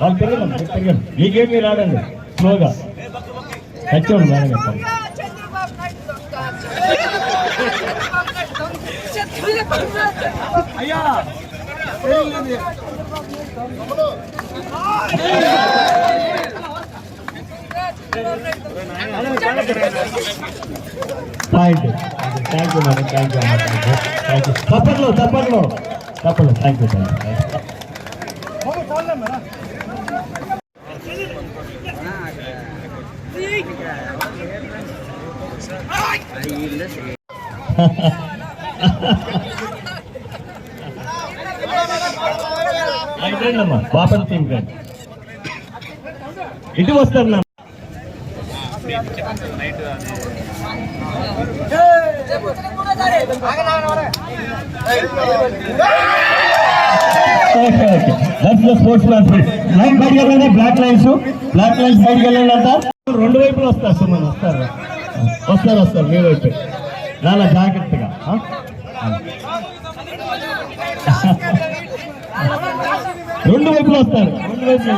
వాళ్ళు తిరగండి తిరగండి. మీకేం మీరు ఆడండి స్లోగా తెచ్చోండి మేడం చెప్పండి Chandrababu point thank you madam thank you thank you తప్పట్లో తప్పట్లో తప్పట్లో థ్యాంక్ యూ థ్యాంక్ యూ ఇటు వస్తారు నా స్పోర్ట్స్ మ్యాన్ లైన్ బయటికి వెళ్ళండి బ్లాక్ లైన్స్ బ్లాక్ లైన్స్ బయటకు వెళ్ళండి అంట రెండు వైపులు వస్తారు సుమన్ వస్తారు వస్తారు వస్తారు మీ వైపు చాలా జాగ్రత్తగా రెండు వైపులు వస్తారు రెండు వైపులు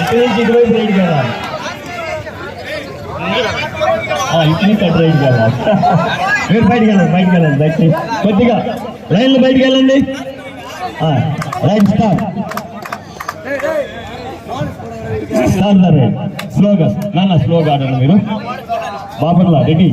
ఇటు నుంచి ఇటువైపు రైడ్ కదా ఇటు అటు రైడ్ కదా మీరు బయటికి వెళ్ళండి బయటికి వెళ్ళండి బయటికి కొద్దిగా లైన్లు బయటికి వెళ్ళండి. రైట్ స్టార్ట్ సార్ స్లోగా నాన్న స్లోగా ఆడండి మీరు. బాపర్లా రెడీ